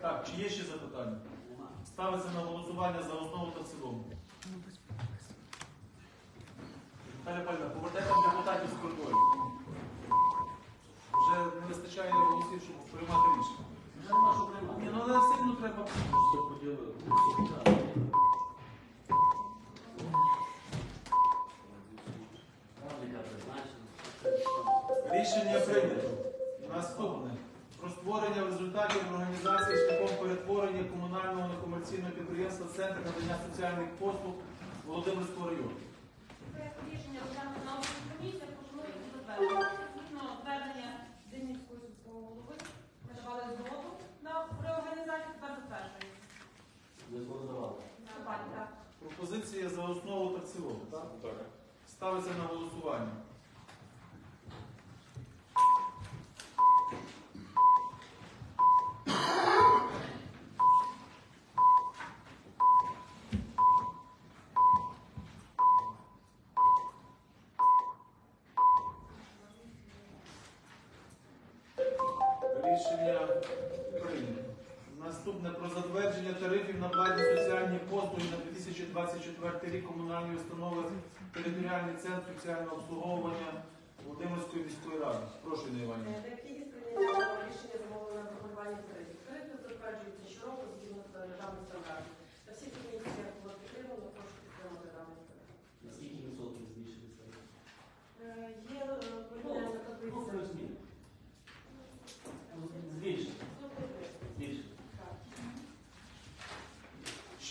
Так, чи є ще запитання? Ставиться на голосування за основу та в цілому. Наталя Павлівна, повертайте депутатів з кордону. Вже не вистачає голосів, щоб приймати рішення. Ні, ну але сильно треба. Рішення прийнято. Наступне. Про створення в результаті організації шляхом перетворення комунального некомерційного підприємства Центр надання соціальних послуг Володимирського району. Проект рішення розглянути на общій комісії, пропонується затвердити. Згідно звернення Зимівського сільського голови, ми давали згоду на реорганізацію, тепер затверджуємо. Давайте, так. Пропозиція за основу та в цілому. Так? Ставиться на голосування.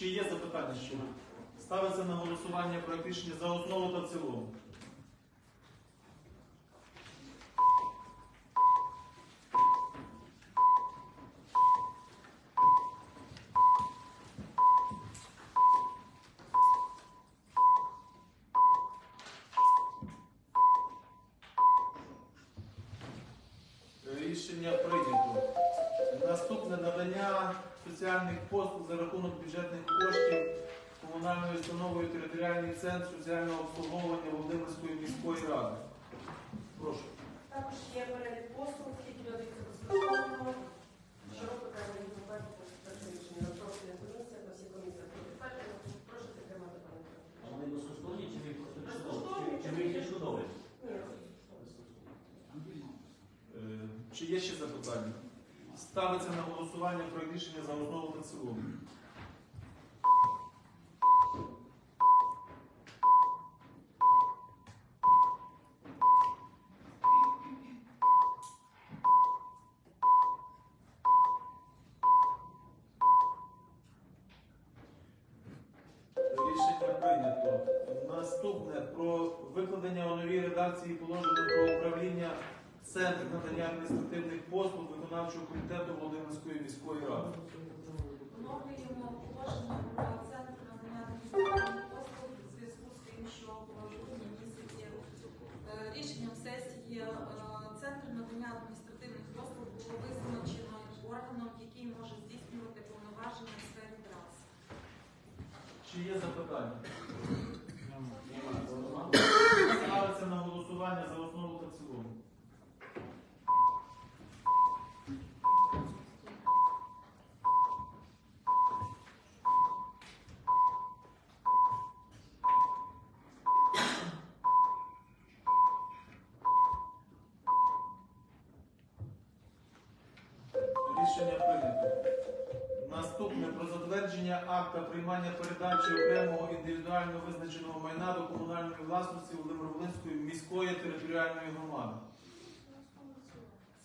Ще є запитання? Ставиться на голосування проект рішення за основу та в цілому. Центр соціального обслуговування Володимирської міської ради. Прошу. Також є перелік послуг, які надаються безкоштовно. Щороку треба перше рішення. На профільних комісіях, на всіх комісіях. Прошу підтримати тариф. А вони безкоштовні чи ви просто Безкоштовні. Чи ви їх відшкодовуєте? Ні, Е, Чи є ще запитання? Ставиться на голосування проект рішення за основу та цілому. Про викладення у новій редакції положення про управління Центр надання адміністративних послуг виконавчого комітету Володимирської міської ради. Оновлюємо положення про центр надання адміністративних послуг у зв'язку з тим, що в грудні місяці е, рішенням сесії е, центр надання адміністративних послуг було визначено органом, який може здійснювати повноваження в сфері транс. Чи є запитання? Голосування за основу та в цілому. Рішення прийнято. Наступне про затвердження акта приймання передачі окремого індивідуально визначеного майна до комунальної власності Володимир-Волинської міської територіальної громади.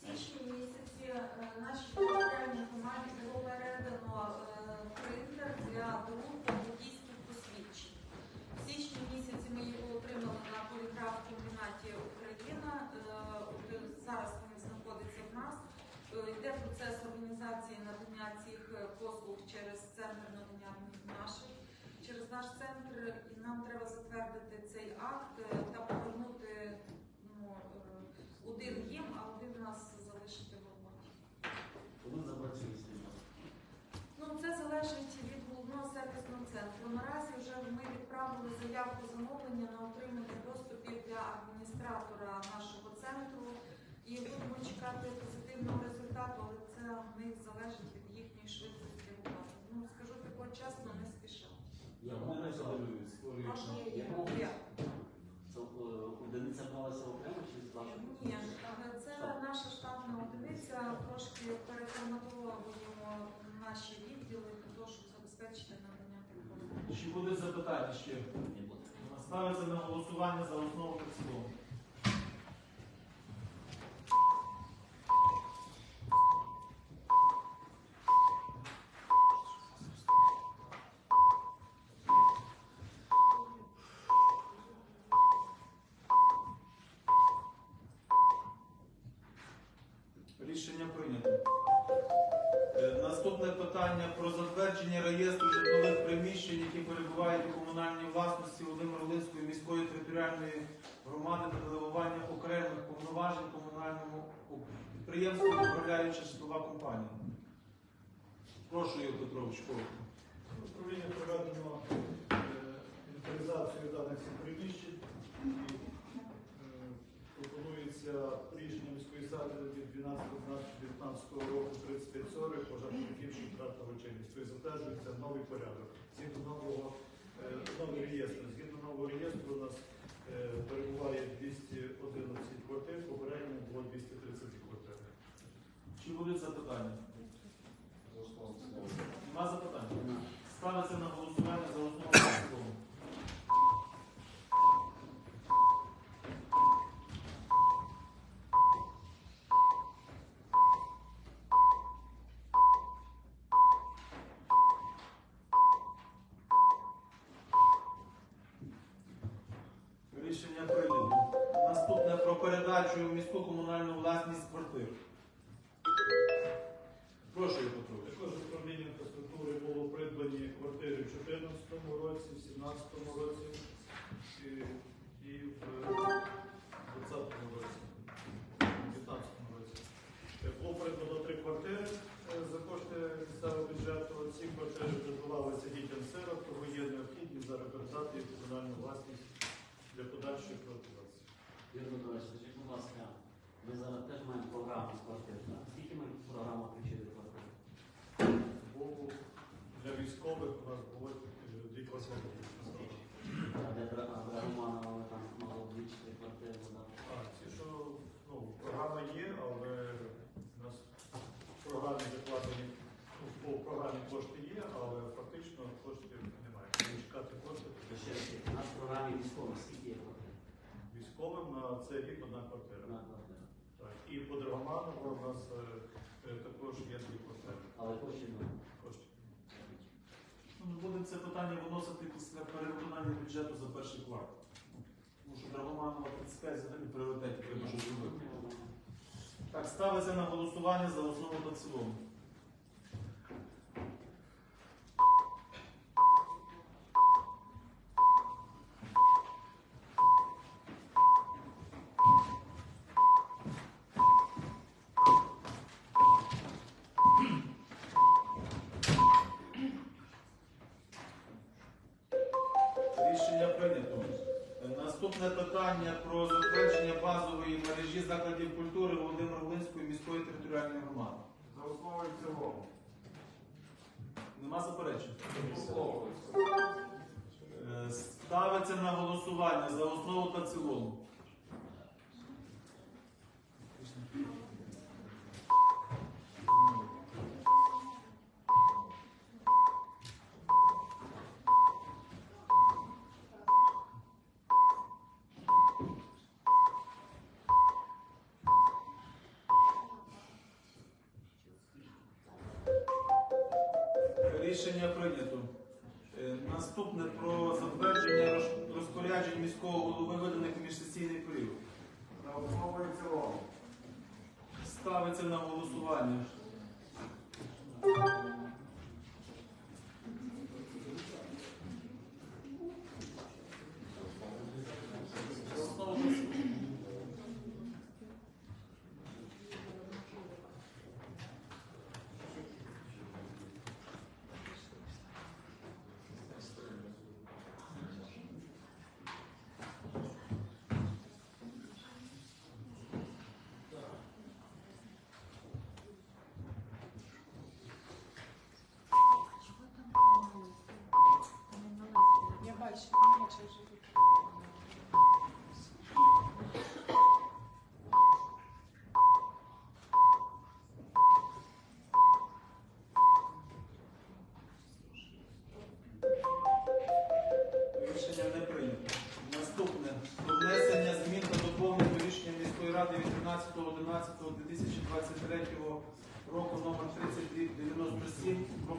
В січні місяці наші нашій територіальній громаді було передано направили заявку замовлення на отримання доступів для адміністратора нашого центру і будемо чекати позитивного результату, але це в них залежить від їхньої швидкості роботи. Ну, скажу тако чесно, не спішав. Я можу задивлюсь, створюючи. Е, одиниця малася окремо чи з вашого? Ні, але це наша штатна одиниця, трошки переформатовуємо е, наші відділи для того, щоб забезпечити чи будуть запитання ще? Не буде. Ставиться на голосування за основу та цілому. Рішення прийнято. Наступне питання про затвердження реєстру житлових приміщень, які перебувають у комунальній власності Володимир-Волинської міської територіальної громади та делегування окремих повноважень комунальному підприємству управляюча житлова компанія. Прошу, Ігор Петрович, коротко. Управління проведено е, інвентаризацію даних всіх приміщень і е, пропонується рішення міської сади від 12.12.19 року 3540 пожежників Шентрата Вечерівської затверджується новий порядок. Згідно нового е, новий реєстр. Згідно нового реєстру у нас е, перебуває 211 квартир, попередньо було 230 квартир. Чи будуть запитання? Нема запитань? Ставиться на голосування передати в комунальну власність для подальшої приватизації. Ігор Миколаївич, скажіть, будь ласка, ми зараз теж маємо програму з квартир. так? Скільки ми програму включили квартир? Богу для військових у нас було е, дві квартири. А де Дра- а ми там мало дві-чотири квартири подати? А, ці, що ну, програма є, але у нас в програмі закладені, ну, по програмі кошти є, але фактично коштів немає. Треба чекати кошти То ще у нас в програмі військових скільки є квартир? військовим на це рік одна квартира. Одна квартира. Так. І по Драгоманову у нас е, е, також є дві квартири. Але коштів немає. Коштів. Ну, Ми будемо це питання виносити після перевиконання бюджету за перший квартал. Тому що Драгоманова 35 взагалі пріоритеті треба щось зробити. Так, ставиться на голосування за основу та в цілому.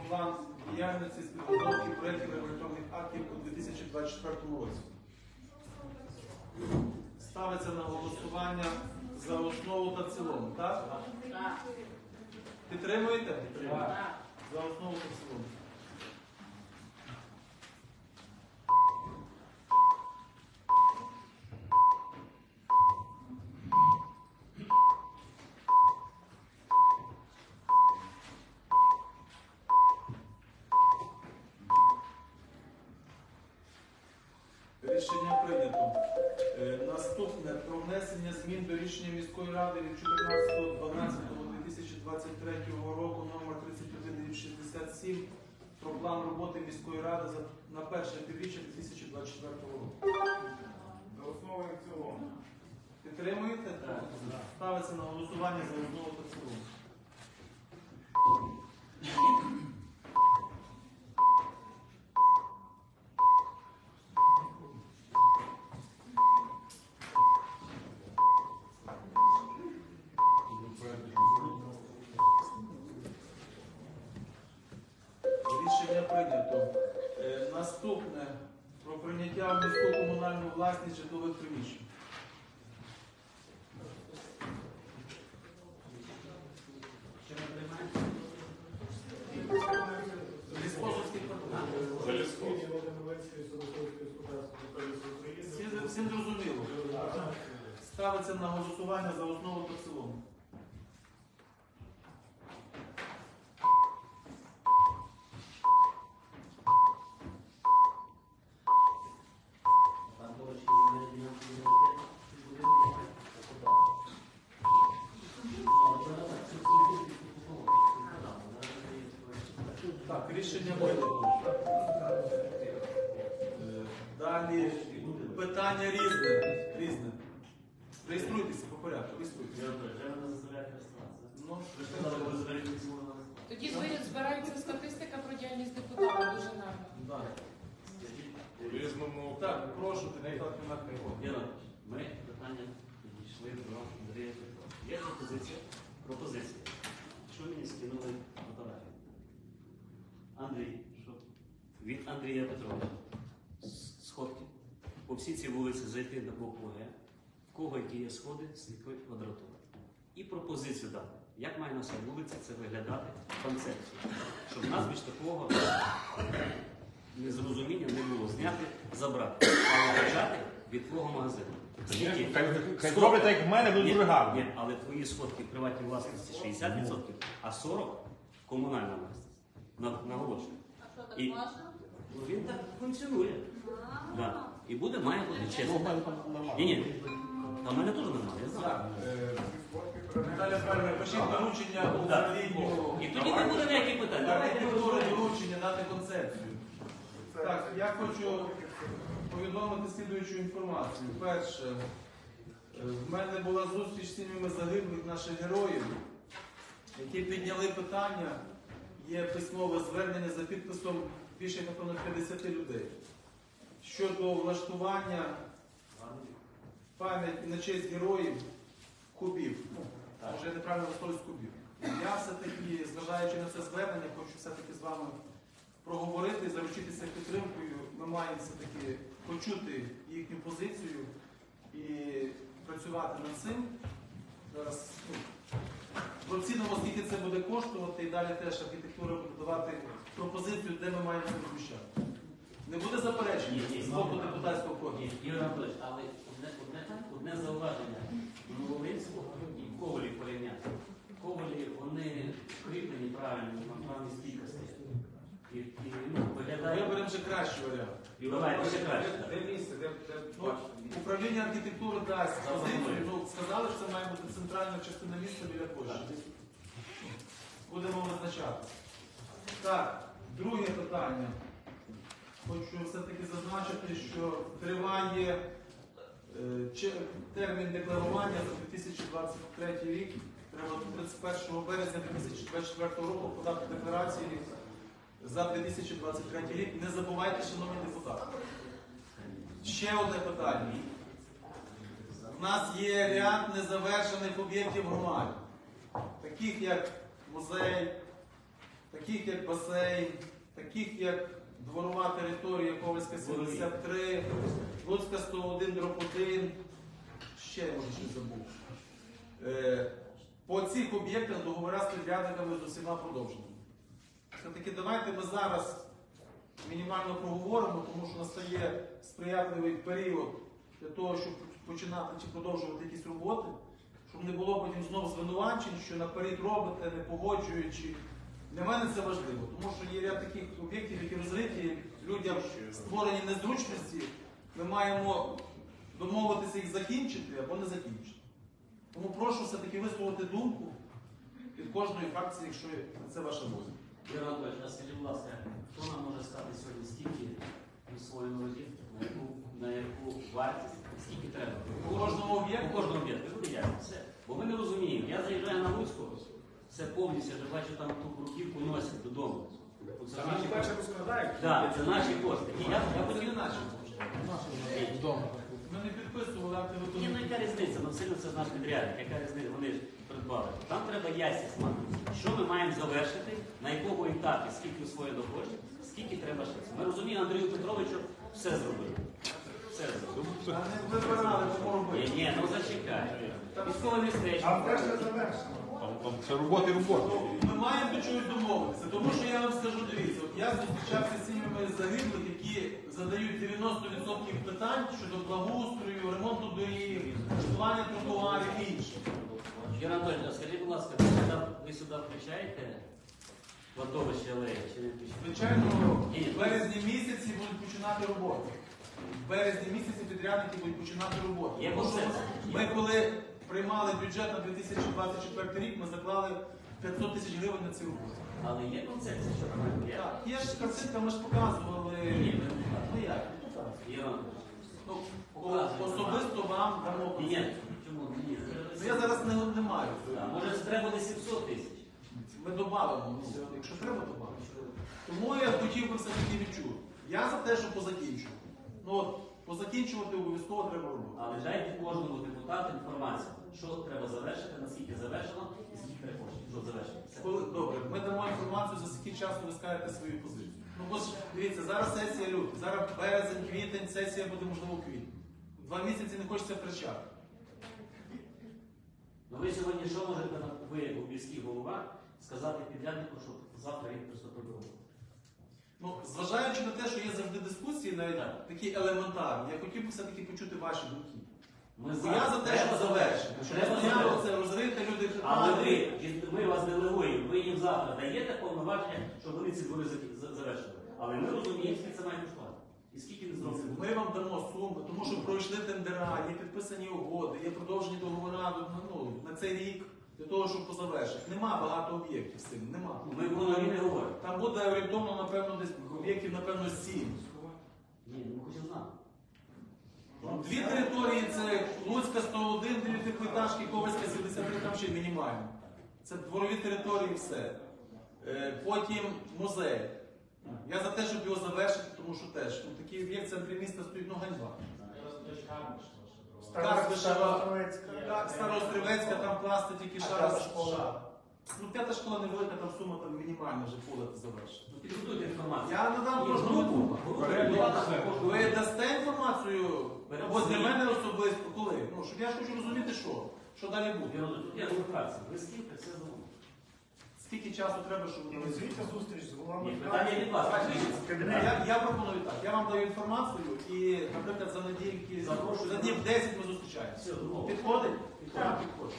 План діяльності з підготовки проєктів регуляторних актів у 2024 році. Ставиться на голосування за основу та в цілому, так? Підтримуєте? За основу та в цілому. Півріччя 2024 року. За основу і в цілому. Підтримуєте? Так. Ставиться на голосування за основу та цілому. Ставиться на голосування за Андрія Петровича. Сходки. По всій цій вулиці зайти до букву Г. В кого які є сходи, сліпи квадратура. І пропозицію дати. Як має на цій вулиці це виглядати в концепцію? Щоб в нас більш такого незрозуміння не було. Зняти, забрати. Але почати від твого магазину. Скільки? Хай, Сто- так, як в мене, буде Ні, дуже гарно. Ні, але твої сходки в приватній власності 60%, а 40% комунальна власність. На- Наголошую. А що так І- можна? Ну, Він так функціонує. Да. І буде, має бути чесно. Ні, ні. Та в мене теж немає, я знаю. Е, Наталя Фермер, пишіть доручення Да. управлінню. І тоді не буде ніяких питань. Давайте Архітектури доручення дати концепцію. Так, я хочу повідомити слідуючу інформацію. Перше, е, в мене була зустріч з сім'ями загиблих наших героїв, які підняли питання. Є письмове звернення за підписом більше напевно 50 людей щодо влаштування пам'яті на честь героїв кубів. Ну, я неправильно висловлюсь кубів. Я все-таки, зважаючи на це звернення, хочу все-таки з вами проговорити, заручитися підтримкою. Ми маємо все-таки почути їхню позицію і працювати над цим. Зараз ну, процінимо, скільки це буде коштувати, і далі теж архітектура буде давати пропозицію, де ми маємо це розміщати. Не буде ні. з боку депутатського. Ні, Ігор Анатолійович, але одне, одне, одне зауваження. Новолинського і Ковалі порівняти. Ковалі, вони кріплені правильно на правій стійкості. І, і ну, виглядає... Виберемо вже кращий варіант. І давайте ще краще. Де місце, де, де Ну, управління архітектури дасть позицію. Ну, сказали, що це має бути центральна частина міста біля площі. Будемо визначати. Так, друге питання. Хочу все-таки зазначити, що триває е, термін декларування за 2023 рік. Треба до 31 березня 2024 року подати декларації за 2023 рік. Не забувайте, шановні депутати. Ще одне питання. У нас є ряд незавершених об'єктів громади. таких як музей, таких як басейн, таких як дворова територія Ковальська 73, Луцька 101, дроб 1, ще може щось забув. Е, По цих об'єктах договори з підрядниками з усіма продовжені. Все-таки давайте ми зараз мінімально проговоримо, тому що настає сприятливий період для того, щоб починати чи продовжувати якісь роботи, щоб не було потім знову звинувачень, що наперед робите, не погоджуючи. Для мене це важливо, тому що є ряд таких об'єктів, які розриті, людям створені незручності. Ми маємо домовитися їх закінчити або не закінчити. Тому прошу все-таки висловити думку від кожної фракції, якщо це ваша воля. Ігор Анатолійович, а скажіть, будь ласка, хто нам може сказати сьогодні, скільки присвоєно робіт, на яку, на яку вартість, скільки треба? По кожному об'єкту? Кожному об'єкту. Бо ми не розуміємо. Я заїжджаю на Луцьку, все повністю, я вже бачу, там ту бруківку носять додому. Це наші кошти. Так, це наші кошти. І я, я хотів наші кошти. Ми не підписували Ні, антивиконання. ну яка різниця? Ну сильно це ж наш підрядник, яка різниця? Вони ж придбали. Там треба ясність мати. Що ми маємо завершити, на якому етапі, скільки усвоєно коштів, скільки треба ще. Ми розуміємо, Андрію Петровичу все зробили. Все зробили. А кому Ні, ні, ну зачекай. Військове містечко. Теж не завершено. Це роботи роботи. Ну, Ми маємо до чогось домовитися, тому що я вам скажу, дивіться, от я зустрічався з сім'ями загиблих, які задають 90% питань щодо благоустрою, ремонту доріг, житлування тротуарів і інше. Юрій Анатолійович, скажіть, будь ласка, ви сюди, ви сюди включаєте кладовище алеї чи не включаєте? Звичайно, в березні місяці будуть починати роботи. В березні місяці підрядники будуть починати роботи. Є Тому що? Ми коли приймали бюджет на 2024 рік, ми заклали 500 тисяч гривень на ці роботи. Але є концепція, що там є? Так, є ж картинка, ми ж показували. Ні, Ну як? Анатолійович. Ну, о- особисто вам дамо. Ні, ні, чому? Ні, Ну, Я зараз не, не маю. Так, Може, це треба буде 700 тисяч? Ми додамо, якщо треба, додамо. Тому я хотів би все-таки відчути. Я за те, що позакінчувати. Ну от, позакінчувати обов'язково треба робити. Але дайте кожному депутату інформацію, що треба завершити, наскільки завершено і скільки треба коштів, щоб завершити. Все. Коли, добре, ми дамо інформацію, за скільки часу ви скажете свою позицію. Ну бо ж дивіться, зараз сесія лютий, зараз березень, квітень, сесія буде можливо у квітні. Два місяці не хочеться втрачати. Ну ви сьогодні що можете, ви, як міський голова, сказати підряднику, що завтра їх приступити до роботи? Ну, зважаючи на те, що є завжди дискусії, навіть Так. такі елементарні, я хотів би все-таки почути ваші думки. Ми Бо я за те, щоб завершити. Треба це розрити, люди Але ви, ми вас делегуємо, ви їм завтра даєте повноваження, щоб вони ці двори за- завершили. Але ми розуміємо, скільки це має коштувати. І скільки не зробили. Ми вам дамо суми, тому що пройшли тендера, є підписані угоди, є продовжені договори ну, на цей рік для того, щоб позавершити. Нема багато об'єктів з цим, нема. Ми про не говоримо. Там буде орієнтовно, напевно, десь об'єктів, напевно, сім. Ні, ми хочемо знати. Ну, Дві території це Луцька 101, дві п'ятиэтажки, Ковальська 73, там ще й мінімально. Це дворові території, все. Е, Потім музей. Я за те, щоб його завершити, тому що теж ну, такий об'єкт в центрі міста стоїть ну ганьба. Карбишева, так, Староострівецька, там класти тільки шара. школа. Ну, п'ята школа невелика, там сума там мінімальна вже поле ти завершиш. підготуйте інформацію. Я надам кожну групу. Ви дасте інформацію або для мене особисто, коли? Ну, щоб я ж хочу розуміти, що. Що далі буде. Я фракції. Ви скільки це зробили? Скільки часу треба, щоб ви Ініціюйте зустріч з головами Ні, питання від вас. я, я пропоную так. Я вам даю інформацію і, наприклад, за недільки, Запрошую. за днів 10 ми зустрічаємося. Підходить? Підходить, підходить.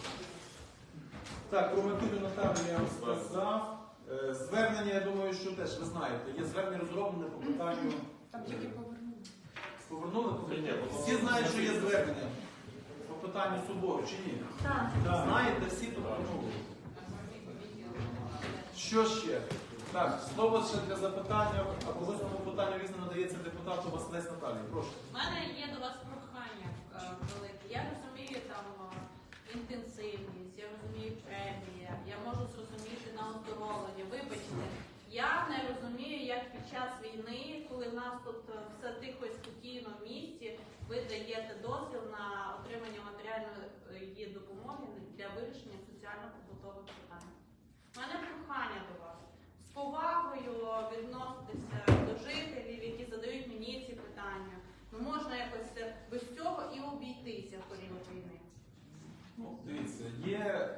Так, про Микиту Наталію я вам сказав. Е, Звернення, я думаю, що теж ви знаєте. Є звернення розроблене по питанню. Там тільки повернули. Повернули? Всі знають, що є звернення по питанню собору, чи ні? Так. Знаєте, всі повернули. Що ще? Так, слово ще для запитання або висновку питання різне надається депутату Василець Наталії. Прошу. У мене є до вас прохання е, велике. Я розумію там е, інтенсивність, я розумію премія, я можу зрозуміти на оздоровлення. Вибачте, я не розумію, як під час війни, коли в нас тут е, все тихо і спокійно в місті, ви даєте дозвіл на отримання матеріальної допомоги для вирішення соціально-побутових питань. У мене прохання до вас з повагою відноситися до жителів, які задають мені ці питання. Ну можна якось е, без цього і обійтися в період війни. Ну, дивіться, є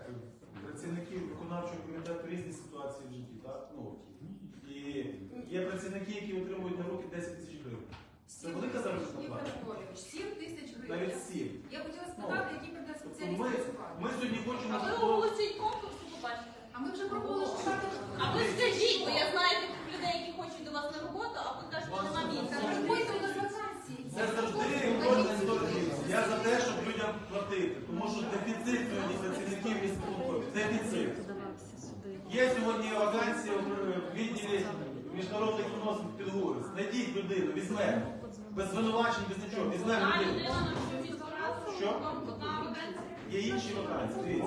працівники виконавчого комітету різні ситуації в житті, так? Ну, і є працівники, які отримують на руки 10 тисяч гривень. Це велика заробітна плата? 7 тисяч гривень. Навіть 7. Я хотіла спитати, які прийде Тобто спеціалісти ми, ми сьогодні хочемо, А ви оголосіть конкурс і побачите. А ми вже пробували шукати. А ви скажіть, бо я знаю таких людей, які хочуть до вас на роботу, а ви кажете, що нема місця. Це завжди кожна історія. Я за те, щоб людям платити, тому що дефіцит сьогодні працівників міського Дефіцит. Є сьогодні вакансія в відділі міжнародних відносин підгорець. Знайдіть людину, візьмемо. Без звинувачень, без нічого. Візьмемо людину. Що? Є інші вакансії.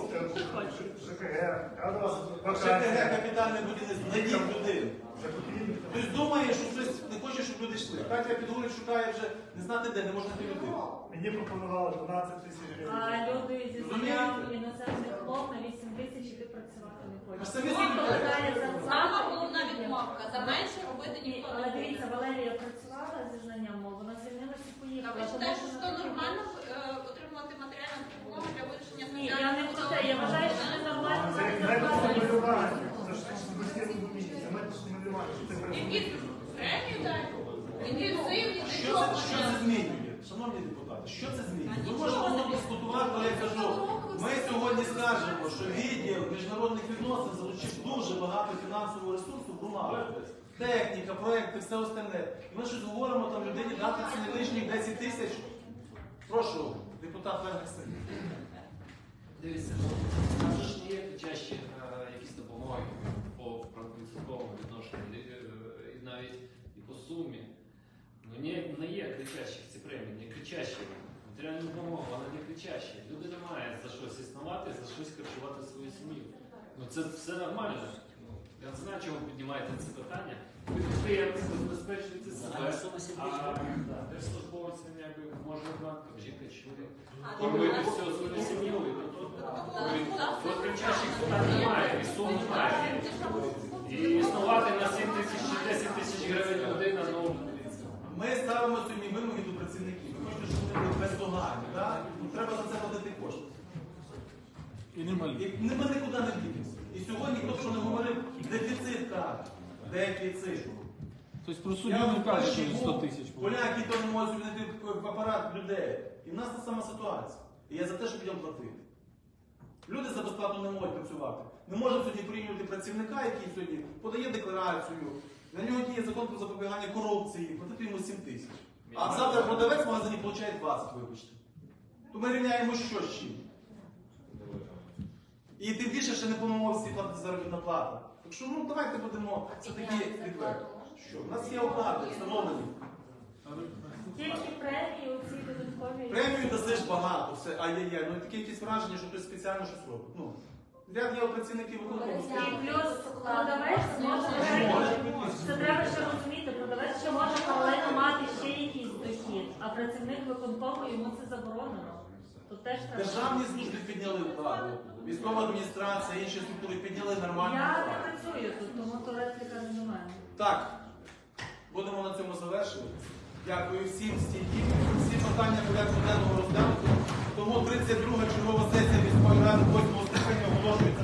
ЖКГ, а у вас ЖКГ, капітальне будівництво. Знайдіть людину. Хтось думає, що хтось не хоче, щоб люди йшли. Катя Підгорець шукає вже не знати де, не можна людину. Мені пропонували 12 тисяч гривень. А люди зі заявою іноземних мов на 8 тисяч іти працювати не А хочуть. самі Сама головна відмовка. За менше робити Ні, ніхто але не дивіться. Валерія працювала зі знанням мов, вона звільнилася і А поїхала. ви тому вважаєте, що це нормально матеріальну для вирішення Ні, я не про це. Я вважаю, що це нормально. Медстимулювання. Що Які премії дають? Інтенсивні, Що це, змінює? Шановні депутати, що це змінює? Ми можемо не дискутувати, але я кажу, ми сьогодні скажемо, що відділ міжнародних відносин залучив дуже багато фінансового ресурсу в громаду. Техніка, проекти, все остальне. І ми щось говоримо там людині дати ці лишніх 10 тисяч. Прошу, депутат Венгерсен. Дивіться, ну, там ж не є кричащі е, якісь допомоги по відсотковому відношенню, е, навіть і по сумі. Ну, не, не є кричащих ці премії, не кричащі. Матеріальна допомога, вона не кричаща. Люди не мають за щось існувати, за щось харчувати свою сім'ю. Ну це все нормально. Ну, я не знаю, ви піднімаєте це питання. Ви підприємці, себе, а тисяч якби можна там жінка свою сім'ю. і то- то- так. Тут кричащих питань немає, і сум немає. І існувати на 7 тисяч чи 10 тисяч гривень людина, ну Ми ставимо сьогодні вимоги до працівників. Ми хочемо, щоб вони були бездоганні. так? Ну, треба за це платити кошти. І не малі. І ми нікуди не дінемося. І сьогодні, хто що не говорив, дефіцит кадр. Дефіцит. Тобто про суддю не каже, кажу, що 100 тисяч. було. Поляки то не можуть знайти в апарат людей. І в нас та сама ситуація. І я за те, щоб людям платити. Люди за безплатно не можуть працювати. Ми можемо сьогодні прийняти працівника, який сьогодні подає декларацію, на нього діє закон про запобігання корупції, платити йому 7 тисяч. А завтра продавець в магазині отримує 20, вибачте. То ми рівняємо що з чим. І тим більше ще не по мовці платить заробітна плата. Так що ну давайте будемо все-таки відверті. Що? У нас є оплати встановлені. Тільки премії у цій додатковій. Премію дасиш багато, все, ай-яй-яй. Ну таке якесь враження, що хтось спеціально щось робить. Ну, ряд є працівників виконкому. І плюс продавець може це треба ще розуміти. Продавець ще може паралельно мати ще якийсь дохід, а працівник виконкому йому це заборонено. Тут теж треба. Державні служби підняли владу, військова адміністрація, інші структури підняли нормально. Я не працюю тут, тому то репліка не до мене. Так, будемо на цьому завершувати. Дякую всім стільки. Всі питання порядку денного розглянуто. Тому 32 чергова сесія міської ради 8 скликання оголошується